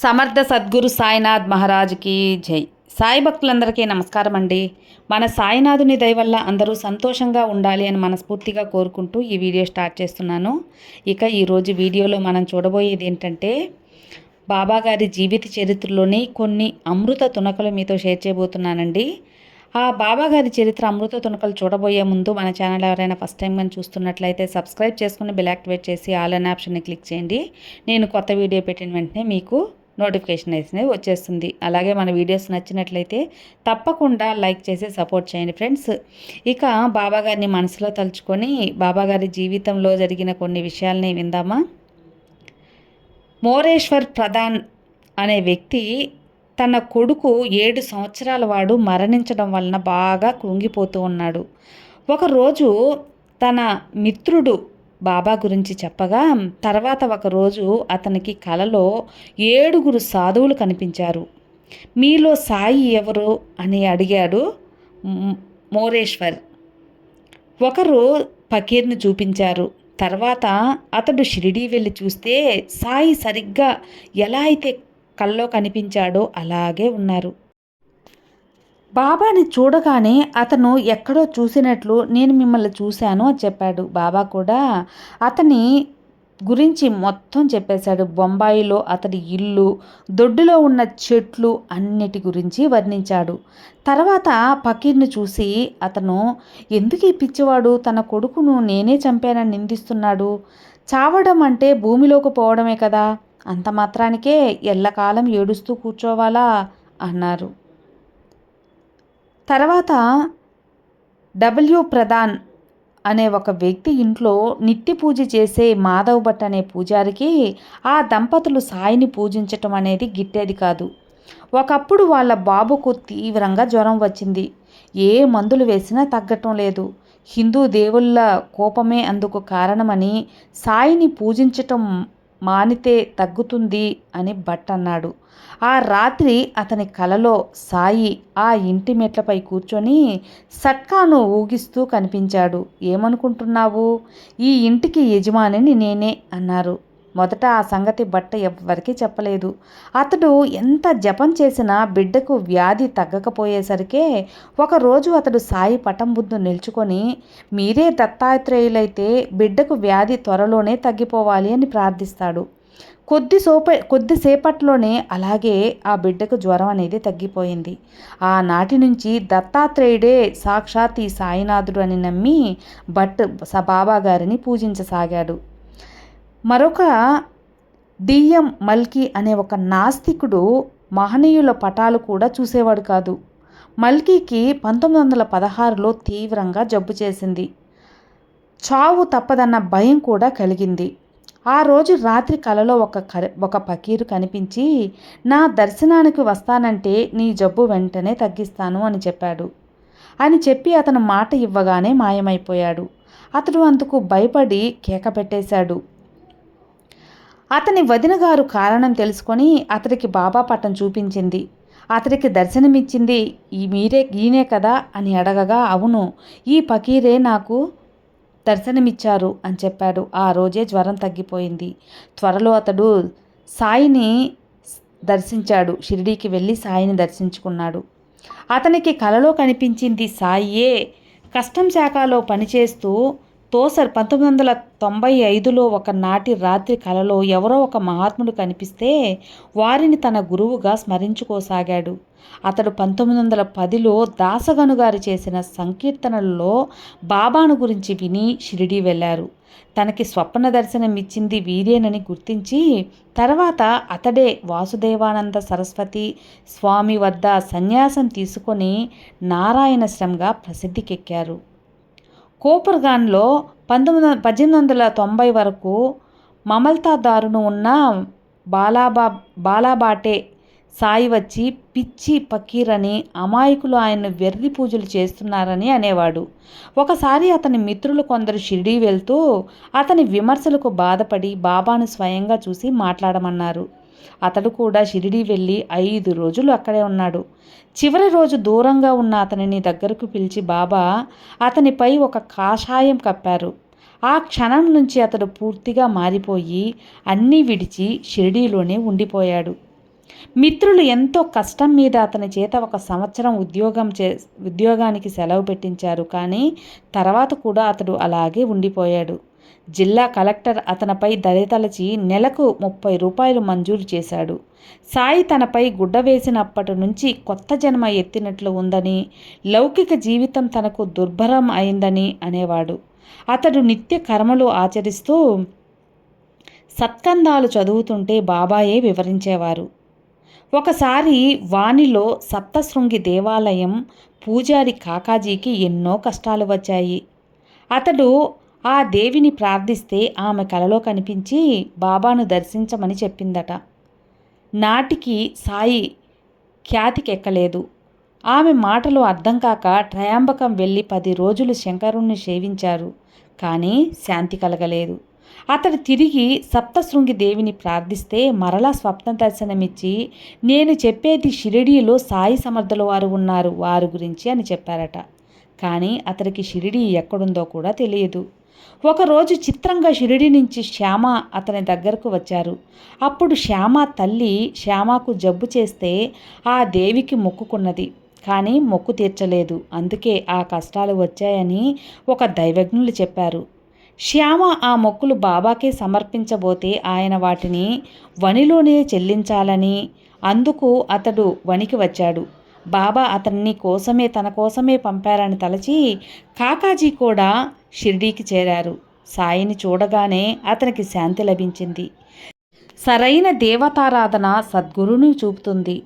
సమర్థ సద్గురు సాయినాథ్ మహారాజ్కి జై. సాయి భక్తులందరికీ నమస్కారం అండి మన సాయినాథుని దయ వల్ల అందరూ సంతోషంగా ఉండాలి అని మనస్ఫూర్తిగా కోరుకుంటూ ఈ వీడియో స్టార్ట్ చేస్తున్నాను. ఇక ఈరోజు వీడియోలో మనం చూడబోయేది ఏంటంటే బాబా గారి జీవిత చరిత్రలోని కొన్ని అమృత తునకలు మీతో షేర్ చేయబోతున్నానండి. ఆ బాబా గారి చరిత్ర అమృత తునకలు చూడబోయే ముందు మన ఛానల్ ఎవరైనా ఫస్ట్ టైం కానీ చూస్తున్నట్లయితే సబ్స్క్రైబ్ చేసుకుని బెల్ యాక్టివేట్ చేసి ఆల్ అన్ ఆప్షన్ని క్లిక్ చేయండి. నేను కొత్త వీడియో పెట్టిన వెంటనే మీకు నోటిఫికేషన్ అయితే వచ్చేస్తుంది. అలాగే మన వీడియోస్ నచ్చినట్లయితే తప్పకుండా లైక్ చేసి సపోర్ట్ చేయండి ఫ్రెండ్స్. ఇక బాబాగారిని మనసులో తలుచుకొని బాబాగారి జీవితంలో జరిగిన కొన్ని విషయాల్ని విందామా? మోరేశ్వర్ ప్రధాన్ అనే వ్యక్తి తన కొడుకు ఏడు సంవత్సరాల వాడు మరణించడం వలన బాగా కృంగిపోతూ ఉన్నాడు. ఒకరోజు తన మిత్రుడు బాబా గురించి చెప్పగా తర్వాత ఒకరోజు అతనికి కలలో ఏడుగురు సాధువులు కనిపించారు. మీలో సాయి ఎవరు? అని అడిగాడు మోరేశ్వర్. ఒకరు పకీర్ని చూపించారు. తర్వాత అతడు షిరిడీ వెళ్ళి చూస్తే సాయి సరిగ్గా ఎలా అయితే కల్లో కనిపించాడో అలాగే ఉన్నారు. బాబాని చూడగానే అతను ఎక్కడో చూసినట్లు నేను మిమ్మల్ని చూశాను అని చెప్పాడు. బాబా కూడా అతని గురించి మొత్తం చెప్పేశాడు. బొంబాయిలో అతడి ఇల్లు దొడ్డులో ఉన్న చెట్లు అన్నిటి గురించి వర్ణించాడు. తర్వాత పకీర్ని చూసి అతను ఎందుకు ఈ పిచ్చివాడు? తన కొడుకును నేనే చంపానని నిందిస్తున్నాడు. చావడం అంటే భూమిలోకి పోవడమే కదా. అంత మాత్రానికే ఎల్లకాలం ఏడుస్తూ కూర్చోవాలా? అన్నారు. తర్వాత డబ్ల్యూ ప్రధాన్ అనే ఒక వ్యక్తి ఇంట్లో నిత్య పూజ చేసే మాధవ్ భట్ అనే పూజారికి ఆ దంపతులు సాయిని పూజించటం అనేది గిట్టేది కాదు. ఒకప్పుడు వాళ్ళ బాబుకు తీవ్రంగా జ్వరం వచ్చింది. ఏ మందులు వేసినా తగ్గటం లేదు. హిందూ దేవుళ్ళ కోపమే అందుకు కారణమని సాయిని పూజించటం మానితే తగ్గుతుంది అని భట్ అన్నాడు. ఆ రాత్రి అతని కలలో సాయి ఆ ఇంటి మెట్లపై కూర్చొని సట్కాను ఊగిస్తూ కనిపించాడు. ఏమనుకుంటున్నావు? ఈ ఇంటికి యజమానిని నేనే అన్నారు. మొదట ఆ సంగతి బట్ట ఎవ్వరికీ చెప్పలేదు. అతడు ఎంత జపం చేసినా బిడ్డకు వ్యాధి తగ్గకపోయేసరికే ఒకరోజు అతడు సాయి పటం బుద్ధు నిల్చుకొని మీరే దత్తాత్రేయులైతే బిడ్డకు వ్యాధి త్వరలోనే తగ్గిపోవాలి అని ప్రార్థిస్తాడు. కొద్ది సోప కొద్దిసేపట్లోనే అలాగే ఆ బిడ్డకు జ్వరం అనేది తగ్గిపోయింది. ఆనాటి నుంచి దత్తాత్రేయుడే సాక్షాత్ ఈ సాయినాథుడు అని నమ్మి భట్ బాబా గారిని పూజించసాగాడు. మరొక డిఎం మల్కి అనే ఒక నాస్తికుడు మహనీయుల పటాలు కూడా చూసేవాడు కాదు. మల్కీకి పంతొమ్మిది వందల పదహారులో తీవ్రంగా జబ్బు చేసింది. చావు తప్పదన్న భయం కూడా కలిగింది. ఆ రోజు రాత్రి కలలో ఒక ఒక పకీరు కనిపించి నా దర్శనానికి వస్తానంటే నీ జబ్బు వెంటనే తగ్గిస్తాను అని చెప్పాడు. అని చెప్పి అతను మాట ఇవ్వగానే మాయమైపోయాడు. అతడు అందుకు భయపడి కేక పెట్టేశాడు. అతని వదినగారు కారణం తెలుసుకొని అతడికి బాబా పట్టం చూపించింది. అతడికి దర్శనమిచ్చింది ఈ మీరే ఈయనే కదా అని అడగగా అవును ఈ పకీరే నాకు దర్శనమిచ్చారు అని చెప్పాడు. ఆ రోజే జ్వరం తగ్గిపోయింది. త్వరలో అతడు సాయిని దర్శించాడు. షిరిడీకి వెళ్ళి సాయిని దర్శించుకున్నాడు. అతనికి కలలో కనిపించింది సాయియే కష్టం శాఖలో పనిచేస్తూ తోసర్ పంతొమ్మిది వందల తొంభై ఐదులో ఒక నాటి రాత్రి కలలో ఎవరో ఒక మహాత్ముడు కనిపిస్తే వారిని తన గురువుగా స్మరించుకోసాగాడు. అతడు పంతొమ్మిది వందల పదిలో దాసగను గారు చేసిన సంకీర్తనలలో బాబాను గురించి విని షిరిడి వెళ్ళారు. తనకి స్వప్న దర్శనం ఇచ్చింది వీరేనని గుర్తించి తర్వాత అతడే వాసుదేవానంద సరస్వతి స్వామి వద్ద సన్యాసం తీసుకొని నారాయణశ్రంగా ప్రసిద్ధికెక్కారు. కోపర్గాన్లో పంతొమ్మిది పద్దెనిమిది వందల తొంభై వరకు మమల్తాదారును ఉన్న బాలాబా బాలాబాటే సాయి వచ్చి పిచ్చి పకీరని అమాయకులు ఆయన వెర్రి పూజలు చేస్తున్నారని అనేవాడు. ఒకసారి అతని మిత్రులు కొందరు షిరిడీ వెళ్తూ అతని విమర్శలకు బాధపడి బాబాను స్వయంగా చూసి మాట్లాడమన్నారు. అతడు కూడా షిరిడీ వెళ్ళి ఐదు రోజులు అక్కడే ఉన్నాడు. చివరి రోజు దూరంగా ఉన్న అతనిని దగ్గరకు పిలిచి బాబా అతనిపై ఒక కాషాయం కప్పారు. ఆ క్షణం నుంచి అతడు పూర్తిగా మారిపోయి అన్నీ విడిచి షిరిడీలోనే ఉండిపోయాడు. మిత్రులు ఎంతో కష్టం మీద అతని చేత ఒక సంవత్సరం ఉద్యోగం చే ఉద్యోగానికి సెలవు పెట్టించారు. కానీ తర్వాత కూడా అతడు అలాగే ఉండిపోయాడు. జిల్లా కలెక్టర్ అతనిపై దరితలచి నెలకు ముప్పై రూపాయలు మంజూరు చేశాడు. సాయి తనపై గుడ్డ వేసినప్పటి నుంచి కొత్త జన్మ ఎత్తినట్లు ఉందని లౌకిక జీవితం తనకు దుర్భరం అయిందని అనేవాడు. అతడు నిత్య కర్మలు ఆచరిస్తూ సత్కందాలు చదువుతుంటే బాబాయే వివరించేవారు. ఒకసారి వానిలో సప్తశృంగి దేవాలయం పూజారి కాకాజీకి ఎన్నో కష్టాలు వచ్చాయి. అతడు ఆ దేవిని ప్రార్థిస్తే ఆమె కలలో కనిపించి బాబాను దర్శించమని చెప్పిందట. నాటికి సాయి ఖ్యాతికెక్కలేదు. ఆమె మాటలు అర్థం కాక ట్రయాంబకం వెళ్ళి పది రోజులు శంకరుణ్ణి సేవించారు. కానీ శాంతి కలగలేదు. అతడు తిరిగి సప్తశృంగి దేవిని ప్రార్థిస్తే మరలా స్వప్న దర్శనమిచ్చి నేను చెప్పేది షిరిడీలో సాయి సమర్థుల వారు ఉన్నారు వారి గురించి అని చెప్పారట. కానీ అతడికి షిరిడీ ఎక్కడుందో కూడా తెలియదు. ఒకరోజు చిత్రంగా షిరిడి నుంచి శ్యామ అతని దగ్గరకు వచ్చారు. అప్పుడు శ్యామ తల్లి శ్యామకు జబ్బు చేస్తే ఆ దేవికి మొక్కుకున్నది. కానీ మొక్కు తీర్చలేదు. అందుకే ఆ కష్టాలు వచ్చాయని ఒక దైవజ్ఞులు చెప్పారు. శ్యామ ఆ మొక్కులు బాబాకే సమర్పించబోతే ఆయన వాటిని వనిలోనే చెల్లించాలని అందుకు అతడు వనికి వచ్చాడు. బాబా అతన్ని కోసమే తన కోసమే పంపారని తలచి కాకాజీ కూడా షిర్డీకి చేరారు. సాయిని చూడగానే అతనికి శాంతి లభించింది. సరైన దేవతారాధన సద్గురుని చూపుతుంది.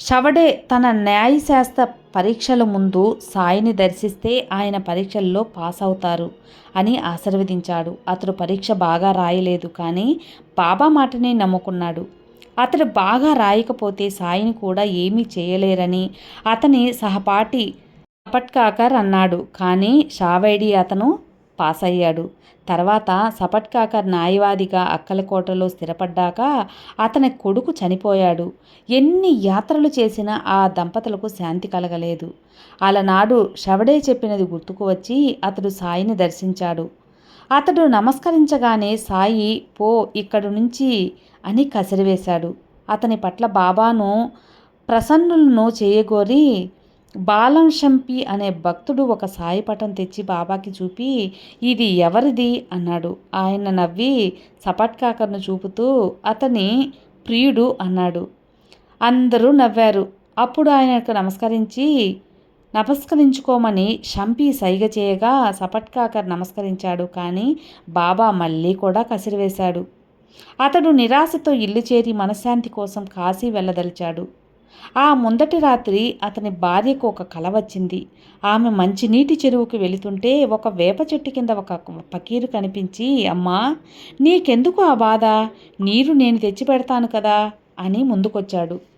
షవడే తన న్యాయశాస్త్ర పరీక్షల ముందు సాయిని దర్శిస్తే ఆయన పరీక్షల్లో పాస్ అవుతారు అని ఆశీర్వదించాడు. అతడు పరీక్ష బాగా రాయలేదు కానీ బాబా మాటనే నమ్ముకున్నాడు. అతడు బాగా రాయకపోతే సాయిని కూడా ఏమీ చేయలేరని అతని సహపాఠి సపట్కాకర్ అన్నాడు. కానీ షావైడి అతను పాస్ అయ్యాడు తర్వాత సపట్కాకర్ న్యాయవాదిగా అక్కలకోటలో స్థిరపడ్డాక అతని కొడుకు చనిపోయాడు. ఎన్ని యాత్రలు చేసినా ఆ దంపతులకు శాంతి కలగలేదు. అలనాడు షవడే చెప్పినది గుర్తుకు వచ్చి అతడు సాయిని దర్శించాడు. అతడు నమస్కరించగానే సాయి పో ఇక్కడి నుంచి అని కసిరివేశాడు. అతని పట్ల బాబాను ప్రసన్నులను చేయగోరి బాలం బాలంశంపి అనే భక్తుడు ఒక సాయి పటం తెచ్చి బాబాకి చూపి ఇది ఎవరిది? అన్నాడు. ఆయన నవ్వి సపట్కాకర్ను చూపుతూ అతని ప్రియుడు అన్నాడు. అందరూ నవ్వారు. అప్పుడు ఆయనకు నమస్కరించి నమస్కరించుకోమని షంపి సైగ చేయగా సపట్కాకర్ నమస్కరించాడు. కానీ బాబా మళ్ళీ కూడా కసిరివేశాడు. అతడు నిరాశతో ఇల్లు చేరి మనశ్శాంతి కోసం కాశీ వెళ్ళదలిచాడు. ఆ ముందటి రాత్రి అతని భార్యకు ఒక కల వచ్చింది. ఆమె మంచినీటి చెరువుకు వెళుతుంటే ఒక వేప చెట్టు కింద ఒక పకీరు కనిపించి అమ్మా నీకెందుకు ఆ బాధ? నీరు నేను తెచ్చి పెడతాను కదా అని ముందుకొచ్చాడు.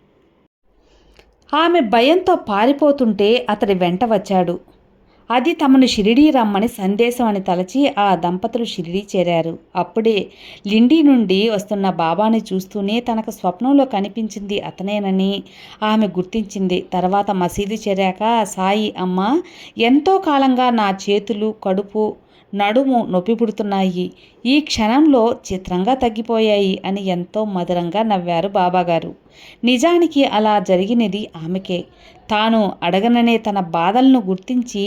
ఆమె భయంతో పారిపోతుంటే అతడి వెంట వచ్చాడు. అది తమను షిరిడీ రమ్మని సందేశం అని తలచి ఆ దంపతులు షిరిడీ చేరారు. అప్పుడే లిండి నుండి వస్తున్న బాబాని చూస్తూనే తనకు స్వప్నంలో కనిపించింది అతనేనని ఆమె గుర్తించింది. తర్వాత మసీదు చేరాక సాయి అమ్మ ఎంతో కాలంగా నా చేతులు కడుపు నడుము నొప్పి పుడుతున్నాయి. ఈ క్షణంలో చిత్రంగా తగ్గిపోయాయి అని ఎంతో మధురంగా నవ్వారు బాబాగారు. నిజానికి అలా జరిగినది ఆమెకే. తాను అడగననే తన బాధలను గుర్తించి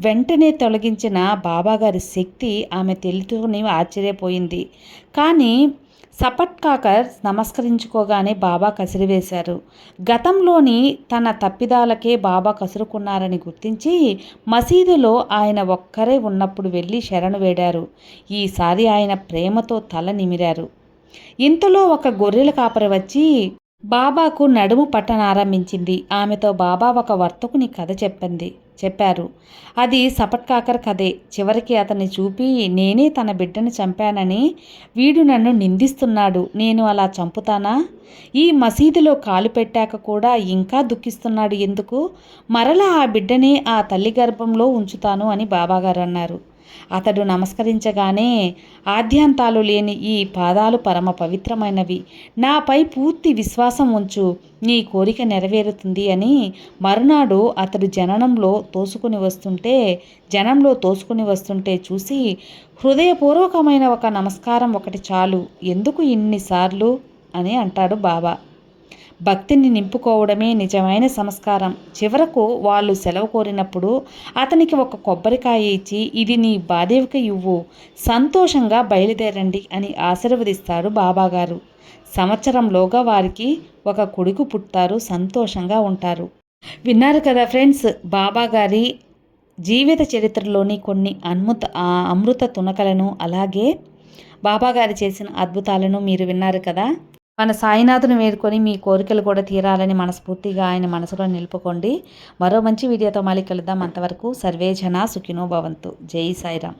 వెంటనే తొలగించిన బాబాగారి శక్తి ఆమె తెలుసుకుని ఆశ్చర్యపోయింది. కానీ సపట్కాకర్ నమస్కరించుకోగానే బాబా కసిరివేశారు. గతంలోని తన తప్పిదాలకే బాబా కసురుకున్నారని గుర్తించి మసీదులో ఆయన ఒక్కరే ఉన్నప్పుడు వెళ్ళి శరణు వేడారు. ఈసారి ఆయన ప్రేమతో తల నిమిరారు. ఇంతలో ఒక గొర్రెల కాపరి వచ్చి బాబాకు నడుము పట్టనారంభించింది ఆమెతో బాబా ఒక వర్తకుని కథ చెప్పింది. చెప్పారు. అది సపట్కాకర్ కథే. చివరికి అతన్ని చూపి నేనే తన బిడ్డను చంపానని వీడు నన్ను నిందిస్తున్నాడు. నేను అలా చంపుతానా? ఈ మసీదులో కాలు పెట్టాక కూడా ఇంకా దుఃఖిస్తున్నాడు ఎందుకు? మరలా ఆ బిడ్డనే ఆ తల్లి గర్భంలో ఉంచుతాను అని బాబాగారు అన్నారు. అతడు నమస్కరించగానే ఆద్యాంతాలు లేని ఈ పాదాలు పరమ పవిత్రమైనవి. నాపై పూర్తి విశ్వాసం ఉంచు. నీ కోరిక నెరవేరుతుంది అని మరునాడు అతడు జననంలో తోసుకుని వస్తుంటే జనంలో తోసుకుని వస్తుంటే చూసి హృదయపూర్వకమైన ఒక నమస్కారం ఒకటి చాలు. ఎందుకు ఇన్నిసార్లు అని అంటాడు బాబా. భక్తిని నింపుకోవడమే నిజమైన సంస్కారం. చివరకు వాళ్ళు సెలవు కోరినప్పుడు అతనికి ఒక కొబ్బరికాయ ఇచ్చి ఇది నీ బాదేవికి ఇవ్వు. సంతోషంగా బయలుదేరండి అని ఆశీర్వదిస్తారు బాబాగారు. సంవత్సరంలోగా వారికి ఒక కొడుకు పుట్టారు సంతోషంగా ఉంటారు. విన్నారు కదా ఫ్రెండ్స్ బాబాగారి జీవిత చరిత్రలోని కొన్ని అన్ముత అమృత తునకలను అలాగే బాబాగారు చేసిన అద్భుతాలను మీరు విన్నారు కదా. మన సాయినాథుని వేడుకొని మీ కోరికలు కూడా తీరాలని మనస్ఫూర్తిగా ఆయన మనసులో నిలుపుకోండి. మరో మంచి వీడియోతో మళ్ళీ కలుద్దాం. అంతవరకు సర్వే జన సుఖినో భవంతు. జై సాయిరామ్.